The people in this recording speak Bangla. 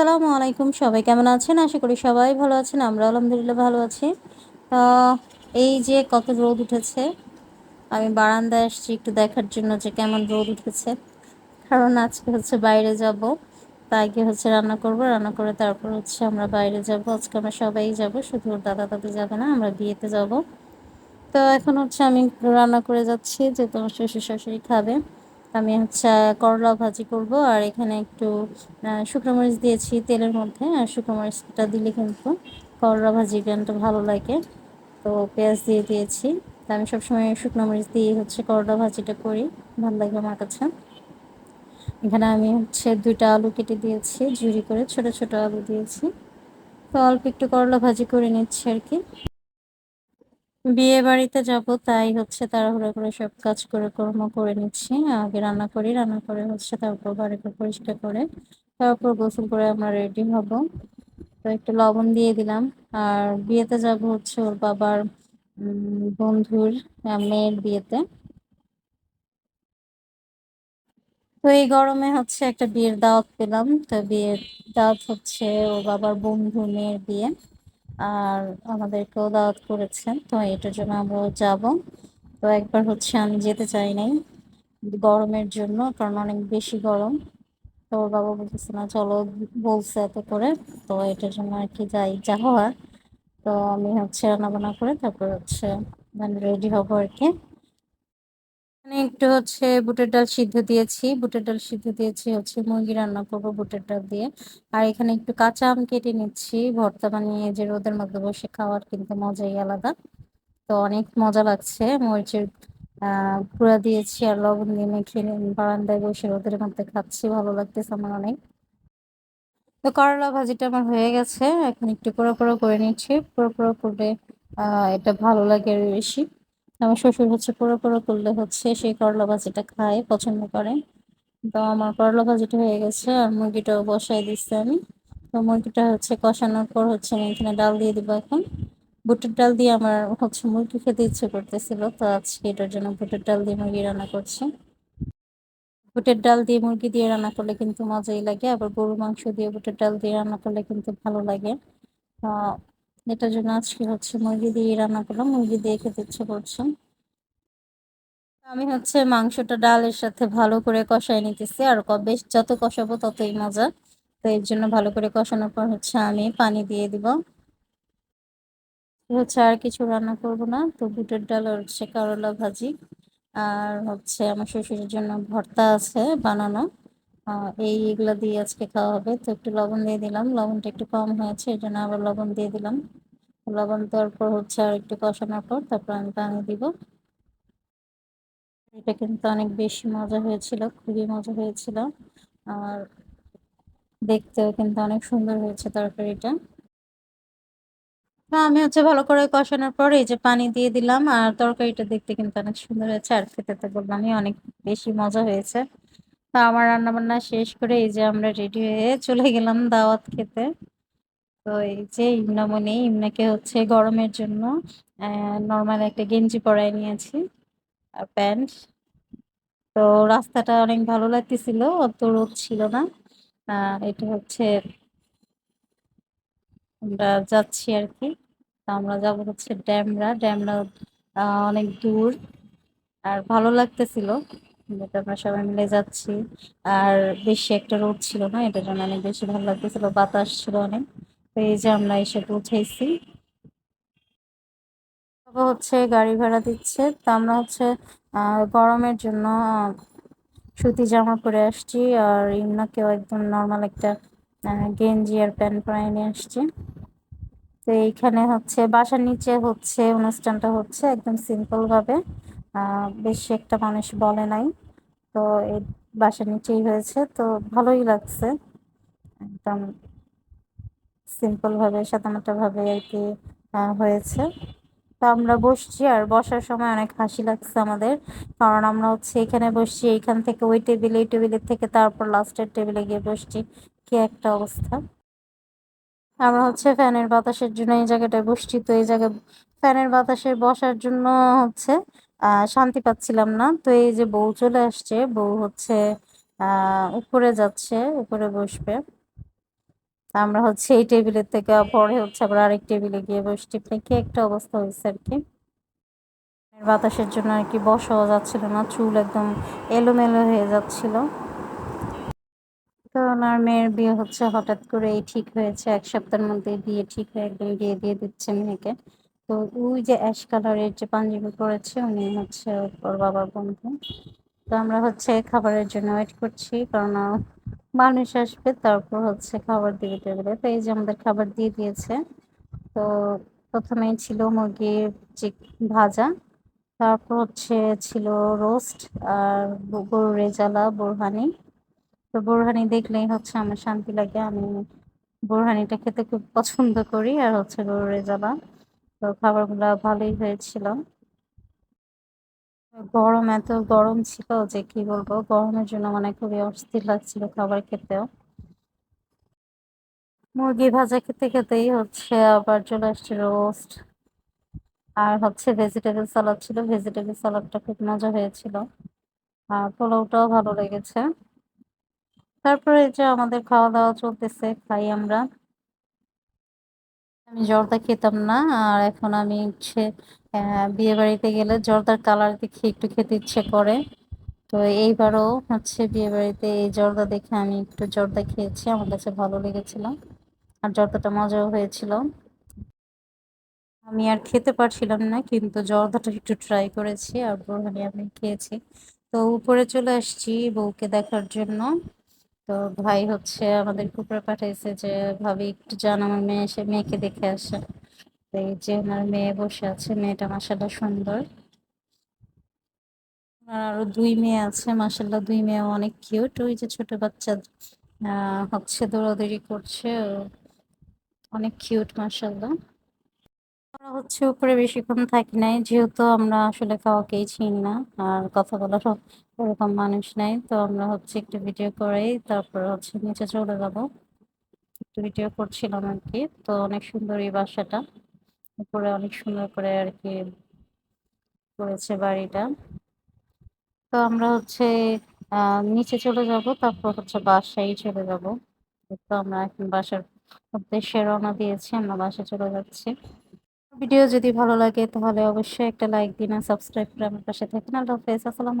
আসসালামু আলাইকুম। সবাই কেমন আছেন? আশা করি সবাই ভালো আছেন। আমরা আলহামদুলিল্লাহ ভালো আছি। এই যে কত রোদ উঠেছে, আমি বারান্দায় আসছি একটু দেখার জন্য যে কেমন রোদ উঠেছে। কারণ আজকে হচ্ছে বাইরে যাব, তাই কি হচ্ছে রান্না করব, রান্না করে তারপর হচ্ছে আমরা বাইরে যাব। আজকে আমরা সবাই যাব, শুধু দাদা দাদি যাবে না, আমরা বিয়েতে যাব। তো এখন হচ্ছে আমি রান্না করে যাচ্ছি, যে তোমার শ্বশুর শাশুড়ি খাবে। আমি হচ্ছে করলা ভাজি করব, আর এখানে একটু শুকনো মরিচ দিয়েছি তেলের মধ্যে, আর শুকনো মরিচটা দিলে কিন্তু করলা ভাজি গানটা ভালো লাগে। তো পেঁয়াজ দিয়ে দিয়েছি। তা আমি সবসময় শুকনো মরিচ দিয়ে হচ্ছে করলা ভাজিটা করি, ভালো লাগে আমার কাছে। এখানে আমি হচ্ছে দুইটা আলু কেটে দিয়েছি, ঝুরি করে ছোট ছোট আলু দিয়েছি। তো অল্প একটু করলা ভাজি করে নিচ্ছি আর কি। বিয়ে বাড়িতে যাব, তাই হচ্ছে তাড়াহুড়ো করে সব কাজ করে কর্ম করে নিচ্ছি। আগে রান্না করি, রান্না করে হচ্ছে তারপর বাড়িটা পরিষ্কার করে তারপর গোসল করে আমরা রেডি হব। তো একটু লবণ দিয়ে দিলাম। আর বিয়েতে যাব হচ্ছে ওর বাবার বন্ধুর মেয়ের বিয়েতে। তো এই গরমে হচ্ছে একটা বিয়ের দাওয়াত পেলাম। তো বিয়ের দাওয়াত হচ্ছে ওর বাবার বন্ধু, মেয়ের বিয়ে। আর আমাদেরকেও দাওয়াত করেছেন। তো এটার জন্য আমরাও যাব। তো একবার হচ্ছে আমি যেতে চাই নাই গরমের জন্য, কারণ অনেক বেশি গরম। তো ওর বাবা বলতেছে, না, চলো, বলছে এত করে। তো এটার জন্য আর কি যাই। যা হওয়ার। তো আমি হচ্ছে রান্না বান্না করে তারপর হচ্ছে মানে রেডি হব আর কি। একটু হচ্ছে বুটের ডাল সিদ্ধ দিয়েছি। বুটের ডাল সিদ্ধ দিয়েছি হচ্ছে মুরগি রান্না করব বুটের ডাল দিয়ে। আর এখানে একটু কাঁচা আম কেটে নিচ্ছি। ভর্তা বানিয়ে যে রোদের মধ্যে বসে খাওয়ার কিন্তু মজাই আলাদা। তো অনেক মজা লাগছে। মরিচের গুঁড়া দিয়েছি আর লবণ দিয়ে মেখে বারান্দায় বসে রোদের মধ্যে খাচ্ছি। ভালো লাগতেছে আমার অনেক। তো করলা ভাজিটা আমার হয়ে গেছে। এখন একটু পুরো পুরো করে নিচ্ছি। পুরো করলে আহ এটা ভালো লাগে আর বেশি। আমার শ্বশুর হচ্ছে পুরো পুরো করলে হচ্ছে সেই করলা ভাজিটা খায়, পছন্দ করে। তো আমার করলা ভাজিটা হয়ে গেছে আর মুরগিটাও বসাই দিচ্ছি আমি। তো মুরগিটা হচ্ছে কষানোর পর হচ্ছে আমি এখানে ডাল দিয়ে দিব এখন। বুটের ডাল দিয়ে আমার হচ্ছে মুরগি খেতে ইচ্ছে করতেছিল, তো আজকে এটার জন্য বুটের ডাল দিয়ে মুরগি রান্না করছি। বুটের ডাল দিয়ে মুরগি দিয়ে রান্না করলে কিন্তু মজাই লাগে, আবার গরু মাংস দিয়ে বুটের ডাল দিয়ে রান্না করলে কিন্তু ভালো লাগে। এটার জন্য আজকে হচ্ছে মুরগি দিয়ে রান্না করলাম। মুরগি দিয়ে খেতে ইচ্ছে করছে। আমি হচ্ছে মাংসটা ডালের সাথে ভালো করে কষাই নিতেছি, আর বেশ যত কষাবো ততই মজা। তো এর জন্য ভালো করে কষানোর পর হচ্ছে আমি পানি দিয়ে দিব। হচ্ছে আর কিছু রান্না করব না, তো বুটের ডাল হচ্ছে করলা ভাজি। আর হচ্ছে আমার শ্বশুরের জন্য ভর্তা আছে, বানানো। এই এগুলো দিয়ে আজকে খাওয়া হবে। তো একটু লবণ দিয়ে দিলাম। লবণটা একটু কম হয়েছে, এই জন্য আবার লবণ দিয়ে দিলাম। লবণ দেওয়ার পর হচ্ছে আর একটু কষানোর পর তারপর আমি পানি দিব। এটা কিন্তু অনেক বেশি মজা হয়েছিল, খুবই মজা হয়েছিল। আর দেখতেও কিন্তু অনেক সুন্দর হয়েছে তরকারিটা। আমি হচ্ছে ভালো করে কষানোর পর এই যে পানি দিয়ে দিলাম, আর তরকারিটা দেখতে কিন্তু অনেক সুন্দর হয়েছে। আর খেতে তো বললামই অনেক বেশি মজা হয়েছে। তা আমার রান্না বান্না শেষ করে এই যে আমরা রেডি হয়ে চলে গেলাম দাওয়াত খেতে। তো এই যে ইমনা ইমনামণি ইমনাকে হচ্ছে গরমের জন্য নর্মাল একটা গেঞ্জি পরাই নিয়েছি আর প্যান্ট। তো রাস্তাটা অনেক ভালো লাগতেছিল, অত রোদ ছিল না। এটা হচ্ছে আমরা যাচ্ছি আর কি। আমরা যাব হচ্ছে ড্যামরা। ড্যামরা অনেক দূর। আর ভালো লাগতেছিল। আমরা সবাই মিলে যাচ্ছি। আর বেশি একটা রোদ ছিল না এটার জন্য অনেক বেশি ভালো লাগতেছিল, বাতাস ছিল অনেক। তো এই যে আমরা এসে পৌঁছেছি হচ্ছে গাড়ি ভাড়া দিচ্ছে, তো আমরা হচ্ছে গরমের জন্য সুতি জামা পরে আসছি। আর ইমনাকেও একদম নর্মাল একটা গেঞ্জি আর প্যান্ট পরে নিয়ে আসছি। তো এইখানে হচ্ছে বাসার নিচে হচ্ছে অনুষ্ঠানটা হচ্ছে একদম সিম্পল ভাবে। বেশি একটা মানুষ বলে নাই। তো এই বাসার নিচেই হয়েছে। তো ভালোই লাগছে। একদম সিম্পল ভাবে আর কি হয়েছে। তো আমরা বসছি আর বসার সময় অনেক হাসি লাগছে আমাদের। কারণ আমরা হচ্ছে এখানে বসছি এইখান থেকে ওই টেবিলে, এই টেবিলের থেকে তারপর লাস্টের টেবিলে গিয়ে বসছি। কি একটা অবস্থা। আমরা হচ্ছে ফ্যানের বাতাসের জন্য এই জায়গাটায় বসছি। তো এই জায়গায় ফ্যানের বাতাসে বসার জন্য হচ্ছে শান্তি পাচ্ছিলাম না। তো এই যে বউ চলে আসছে, বউ হচ্ছে উপরে যাচ্ছে, উপরে বসবে। আমরা হচ্ছে এই টেবিলের থেকে, পরে হচ্ছে আবার আরেক টেবিলে গিয়ে বসছি। কি একটা অবস্থা হয়েছে আর কি? বাতাসের জন্য আর কি বসাও যাচ্ছিল না, চুল একদম এলোমেলো হয়ে যাচ্ছিল। তো ওনার মেয়ের বিয়ে হচ্ছে হঠাৎ করে এই ঠিক হয়েছে, এক সপ্তাহের মধ্যে বিয়ে ঠিক হয়ে একদম বিয়ে দিয়ে দিচ্ছে মেয়েকে। তো ওই যে অ্যাশ কালারের যে পাঞ্জাবি পরেছে, উনি হচ্ছে ওর বাবার বন্ধু। তো আমরা হচ্ছে খাবারের জন্য ওয়েট করছি, কারণ মানুষ আসবে, তারপর হচ্ছে খাবার দিবে। টেবিলে তো এই যে আমাদের খাবার দিয়ে দিয়েছে। তো প্রথমেই ছিল মুরগির চিক ভাজা, তারপর হচ্ছে ছিল রোস্ট আর গরুর রেজালা বোরহানি। তো বোরহানি দেখলেই হচ্ছে আমার শান্তি লাগে। আমি বোরহানিটা খেতে খুব পছন্দ করি আর হচ্ছে গরুর রেজালা তো খাবারগুলো ভালোই হয়েছিল। গরম, এত গরম ছিল যে কি বলব, গরমের জন্য মানে খুবই অস্থির লাগছিল খাবার খেতেও। মুরগি ভাজা খেতে খেতেই হচ্ছে আবার চলে আসছে রোস্ট আর হচ্ছে ভেজিটেবল সালাদ ছিল ভেজিটেবল সালাদটা খুব মজা হয়েছিল। আর পোলাওটাও ভালো লেগেছে। তারপরে যে আমাদের খাওয়া দাওয়া চলতেছে, খাই আমরা। আমি জর্দা খেতাম না। আর এখন আমি হচ্ছে বিয়ে বাড়িতে গেলে জর্দার কালার দেখে একটু খেতে ইচ্ছে করে। তো এইবারও হচ্ছে বিয়ে বাড়িতে এই জর্দা দেখে আমি একটু জর্দা খেয়েছি, আমার কাছে ভালো লেগেছিল। আর জর্দাটা মজাও হয়েছিল। আমি আর খেতে পারছিলাম না, কিন্তু জর্দাটা একটু ট্রাই করেছি আর বোরহানি আমি খেয়েছি। তো উপরে চলে আসছি বউকে দেখার জন্য। তো ভাই হচ্ছে আমাদের কুকুরে পাঠাইছে যে, ভাবি, একটু যান, আমার মেয়ে এসে মেয়েকে দেখে আসে। এই যে আমার মেয়ে বসে আছে, মেয়েটা মাসাল্লাহ সুন্দর। আরও দুই মেয়ে আছে মাসাল্লাহ দুই মেয়ে অনেক কিউট। ওই যে ছোট বাচ্চা হচ্ছে দৌড়াদৌড়ি করছে অনেক কিউট মাসাল্লাহ আমরা হচ্ছে উপরে বেশিক্ষণ থাকি নাই, যেহেতু আমরা আসলে কাউকেই চিনি না, আর কথা বলার ওরকম মানুষ নাই। তো আমরা হচ্ছে একটু ভিডিও করেই, তারপর হচ্ছে নিচে চলে যাব। একটু ভিডিও করছিলাম আর কি তো অনেক সুন্দর এই বাসাটা। উপরে অনেক সুন্দর করে আর কি করেছে বাড়িটা। তো আমরা হচ্ছে নিচে চলে যাব, তারপর হচ্ছে বাসায় চলে যাব। তো আমরা এখন বাসার উদ্দেশ্যে রওনা দিয়েছি, আমরা বাসায় চলে যাচ্ছি। ভিডিও যদি ভালো লাগে তাহলে অবশ্যই একটা লাইক দিন আর সাবস্ক্রাইব করে আমার পাশে থাকেন আল্লাহ হাফেজ, আসসালামু